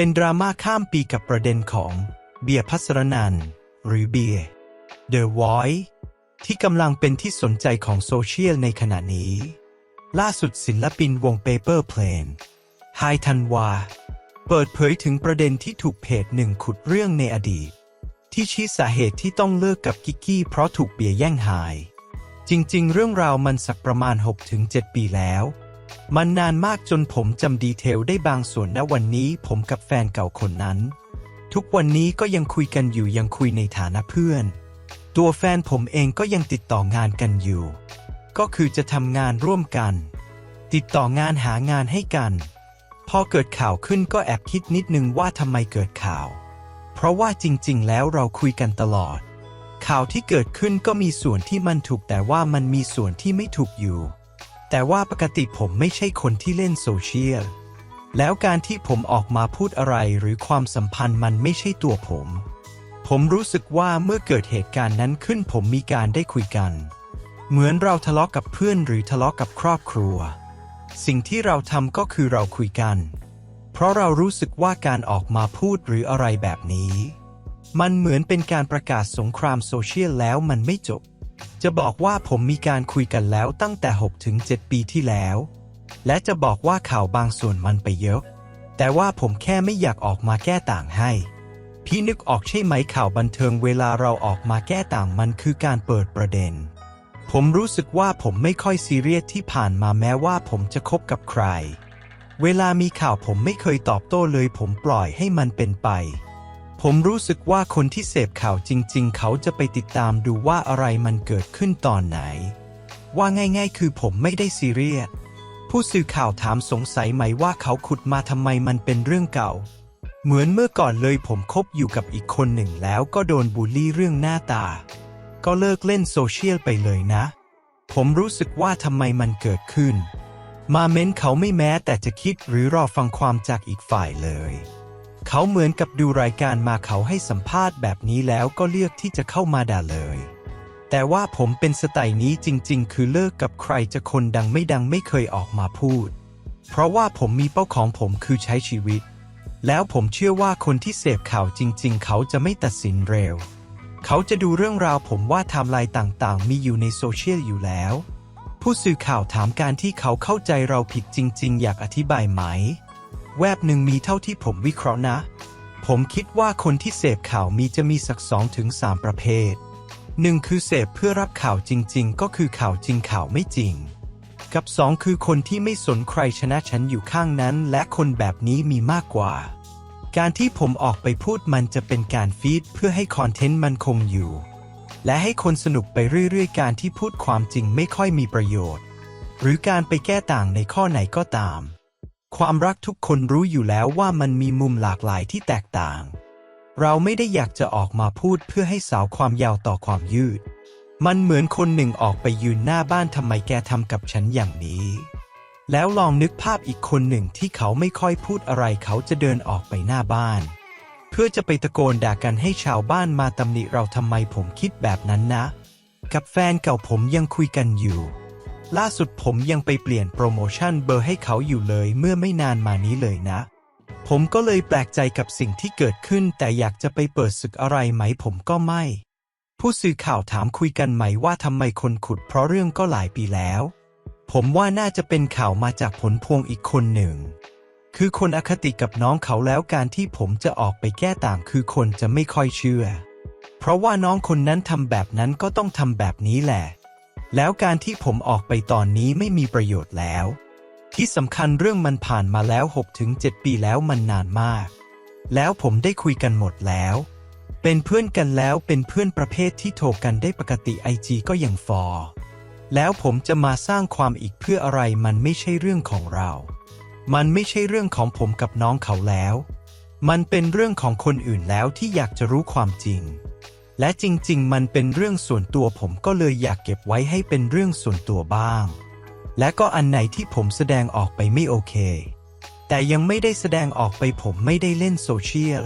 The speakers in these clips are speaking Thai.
เป็นดราม่าข้ามปีกับประเด็นของเบียร์พัสรนันหรือเบียร์ The Voice ที่กำลังเป็นที่สนใจของโซเชียลในขณะนี้ ล่าสุดศิลปินวง Paper Plane ไฮทันวา เปิดเผยถึงประเด็นที่ถูกเพจหนึ่งขุดเรื่องในอดีต ที่ชี้สาเหตุที่ต้องเลิกกับกิกกี้เพราะถูกเบียร์แย่งหาย จริงๆ เรื่องราวมันสักประมาณ 6-7 ปีแล้ว มันนานมากจนผมจำดีเทลได้บางส่วนณวันนี้ผมกับแฟนเก่าคนนั้น ทุกวันนี้ก็ยังคุยกันอยู่ยังคุยในฐานะเพื่อน ตัวแฟนผมเองก็ยังติดต่องานกันอยู่ ก็คือจะทำงานร่วมกัน ติดต่องานหางานให้กัน พอเกิดข่าวขึ้นก็แอบคิดนิดนึงว่าทำไมเกิดข่าว เพราะว่าจริง ๆ แล้วเราคุยกันตลอด ข่าวที่เกิดขึ้นก็มีส่วนที่มันถูกแต่ว่ามันมีส่วนที่ไม่ถูกอยู่ แต่ว่าปกติผมไม่ใช่คนที่เล่นโซเชียล แล้วการที่ผมออกมาพูดอะไรหรือความสัมพันธ์มันไม่ใช่ตัวผม ผมรู้สึกว่าเมื่อเกิดเหตุการณ์นั้นขึ้นผมมีการได้คุยกัน เหมือนเราทะเลาะกับเพื่อนหรือทะเลาะกับครอบครัว สิ่งที่เราทำก็คือเราคุยกัน เพราะเรารู้สึกว่าการออกมาพูดหรืออะไรแบบนี้ มันเหมือนเป็นการประกาศสงครามโซเชียลแล้วมันไม่จบ จะบอกว่าผมมีการคุยกันแล้วตั้งแต่ 6-7 ปีที่แล้ว และจะบอกว่าข่าวบางส่วนมันไปเยอะ แต่ว่าผมแค่ไม่อยากออกมาแก้ต่างให้ พี่นึกออกใช่ไหมข่าวบันเทิงเวลาเราออกมาแก้ต่างมันคือการเปิดประเด็น ผมรู้สึกว่าผมไม่ค่อยซีเรียสที่ผ่านมาแม้ว่าผมจะคบกับใคร เวลามีข่าวผมไม่เคยตอบโต้เลยผมปล่อยให้มันเป็นไป ผมรู้สึกว่าคนที่เสพข่าวจริง ๆ เขาจะไปติดตามดูว่าอะไรมันเกิดขึ้นตอนไหน ว่าง่ายๆ คือผมไม่ได้ซีเรียสผู้สื่อข่าวถามสงสัยไหมว่าเขาขุดมาทำไมมันเป็นเรื่องเก่า เหมือนเมื่อก่อนเลยผมคบอยู่กับอีกคนหนึ่งแล้วก็โดนบูลลี่เรื่องหน้าตา ก็เลิกเล่นโซเชียลไปเลยนะ ผมรู้สึกว่าทำไมมันเกิดขึ้น มาเม้นเขาไม่แม้แต่จะคิดหรือรอฟังความจากอีกฝ่ายเลย เขาเหมือนกับดูรายการมาเขาให้สัมภาษณ์แบบนี้แล้วก็เลือกที่จะเข้ามาด่าเลย แต่ว่าผมเป็นสไตล์นี้จริง ๆ คือเลิกกับใครจะคนดังไม่ดังไม่เคยออกมาพูด เพราะว่าผมมีเป้าของผมคือใช้ชีวิต แล้วผมเชื่อว่าคนที่เสพข่าวจริง ๆ เขาจะไม่ตัดสินเร็ว เขาจะดูเรื่องราวผมว่าไทม์ไลน์ต่างๆ มีอยู่ในโซเชียลอยู่แล้ว ผู้สื่อข่าวถามการที่เขาเข้าใจเราผิดจริง ๆ อยากอธิบายไหม แวบหนึ่งมีเท่าที่ผมวิเคราะห์นะ ผมคิดว่าคนที่เสพข่าวมีจะมีสักสองถึงสามประเภทหนึ่งคือเสพเพื่อรับข่าวจริง ๆ ก็คือข่าวจริงข่าวไม่จริง กับสองคือคนที่ไม่สนใครชนะฉันอยู่ข้างนั้น และคนแบบนี้มีมากกว่า การที่ผมออกไปพูดมันจะเป็นการฟีดเพื่อให้คอนเทนต์มันคงอยู่ และให้คนสนุกไปเรื่อยๆ การที่พูดความจริงไม่ค่อยมีประโยชน์ หรือการไปแก้ต่างในข้อไหนก็ตาม ความรักทุกคนรู้อยู่แล้วว่ามันมีมุมหลากหลายที่แตกต่าง เราไม่ได้อยากจะออกมาพูดเพื่อให้สาวความยาวต่อความยืด มันเหมือนคนหนึ่งออกไปยืนหน้าบ้านทำไมแกทำกับฉันอย่างนี้ แล้วลองนึกภาพอีกคนหนึ่งที่เขาไม่ค่อยพูดอะไรเขาจะเดินออกไปหน้าบ้าน เพื่อจะไปตะโกนด่ากันให้ชาวบ้านมาตำหนิเราทำไมผมคิดแบบนั้นนะ กับแฟนเก่าผมยังคุยกันอยู่ ล่าสุดผมยังไปเปลี่ยนโปรโมชั่นเบอร์ให้เขาอยู่เลยเมื่อไม่นานมานี้เลยนะ ผมก็เลยแปลกใจกับสิ่งที่เกิดขึ้น แต่อยากจะไปเปิดศึกอะไรไหมผมก็ไม่ ผู้สื่อข่าวถามคุยกันไหมว่าทำไมคนขุดเพราะเรื่องก็หลายปีแล้ว ผมว่าน่าจะเป็นข่าวมาจากผลพวงอีกคนหนึ่ง คือคนอคติกับน้องเขาแล้วการที่ผมจะออกไปแก้ต่างคือคนจะไม่ค่อยเชื่อ เพราะว่าน้องคนนั้นทำแบบนั้นก็ต้องทำแบบนี้แหละ แล้วการที่ผมออกไปตอนนี้ไม่มีประโยชน์แล้ว ที่สำคัญเรื่องมันผ่านมาแล้ว 6-7 ปีแล้วมันนานมาก แล้วผมได้คุยกันหมดแล้ว เป็นเพื่อนกันแล้วเป็นเพื่อนประเภทที่โทรกันได้ปกติไอจีก็ยังฟอแล้วผมจะมาสร้างความอีกเพื่ออะไรมันไม่ใช่เรื่องของเรา มันไม่ใช่เรื่องของผมกับน้องเขาแล้ว มันเป็นเรื่องของคนอื่นแล้วที่อยากจะรู้ความจริง และจริง ๆ มันเป็นเรื่องส่วนตัวผมก็เลยอยากเก็บไว้ให้เป็นเรื่องส่วนตัวบ้าง และก็อันไหนที่ผมแสดงออกไปไม่โอเค แต่ยังไม่ได้แสดงออกไปผมไม่ได้เล่นโซเชียล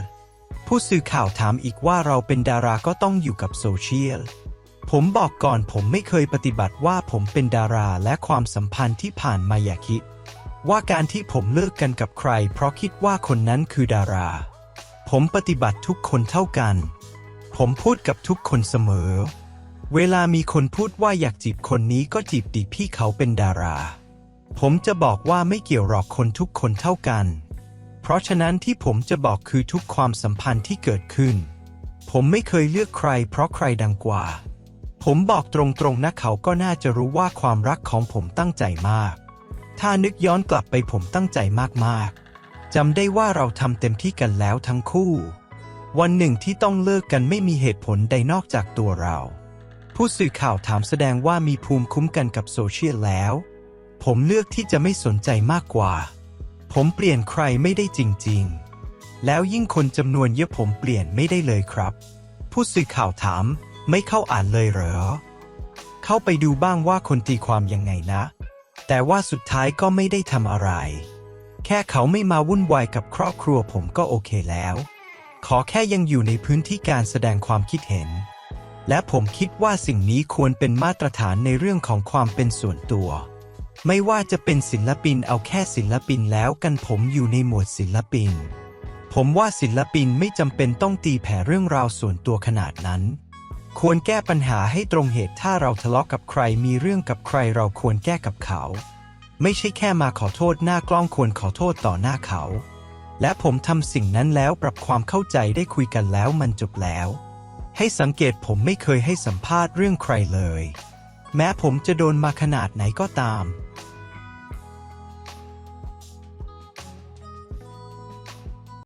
ผู้สื่อข่าวถามอีกว่าเราเป็นดาราก็ต้องอยู่กับโซเชียล ผมบอกก่อนผมไม่เคยปฏิบัติว่าผมเป็นดาราและความสัมพันธ์ที่ผ่านมาอย่าคิด ว่าการที่ผมเลิกกันกับใคร เพราะคิดว่าคนนั้นคือดารา ผมปฏิบัติทุกคนเท่ากัน ผมพูดกับทุกคนเสมอ เวลามีคนพูดว่าอยากจีบคนนี้ก็จีบดิพี่เขาเป็นดารา ผมจะบอกว่าไม่เกี่ยวหรอกคนทุกคนเท่ากัน เพราะฉะนั้นที่ผมจะบอกคือทุกความสัมพันธ์ที่เกิดขึ้น ผมไม่เคยเลือกใคร เพราะใครดังกว่า ผมบอกตรงๆนะเขาก็น่าจะรู้ว่าความรักของผมตั้งใจมาก ถ้านึกย้อนกลับไปผมตั้งใจมากๆจำได้ว่าเราทำเต็มที่กันแล้วทั้งคู่ วันหนึ่งที่ต้องเลิกกันไม่มีเหตุผลใดนอกจากตัวเรา ผู้สื่อข่าวถามแสดงว่ามีภูมิคุ้มกันกับโซเชียลแล้ว ผมเลือกที่จะไม่สนใจมากกว่า ผมเปลี่ยนใครไม่ได้จริง ๆ แล้วยิ่งคนจำนวนเยอะผมเปลี่ยนไม่ได้เลยครับ ผู้สื่อข่าวถามไม่เข้าอ่านเลยเหรอ เข้าไปดูบ้างว่าคนตีความยังไงนะ แต่ว่าสุดท้ายก็ไม่ได้ทำอะไร แค่เขาไม่มาวุ่นวายกับครอบครัวผมก็โอเคแล้ว ขอแค่ยังอยู่ในพื้นที่การแสดงความคิดเห็น และผมคิดว่าสิ่งนี้ควรเป็นมาตรฐานในเรื่องของความเป็นส่วนตัว ไม่ว่าจะเป็นศิลปินเอาแค่ศิลปินแล้วกันผมอยู่ในหมวดศิลปิน ผมว่าศิลปินไม่จำเป็นต้องตีแผ่เรื่องราวส่วนตัวขนาดนั้น ควรแก้ปัญหาให้ตรงเหตุถ้าเราทะเลาะกับใครมีเรื่องกับใครเราควรแก้กับเขา ไม่ใช่แค่มาขอโทษหน้ากล้องควรขอโทษต่อหน้าเขา และผมทำสิ่งนั้นแล้วปรับความเข้าใจได้คุยกันแล้วมันจบแล้ว ให้สังเกตผมไม่เคยให้สัมภาษณ์เรื่องใครเลย แม้ผมจะโดนมาขนาดไหนก็ตาม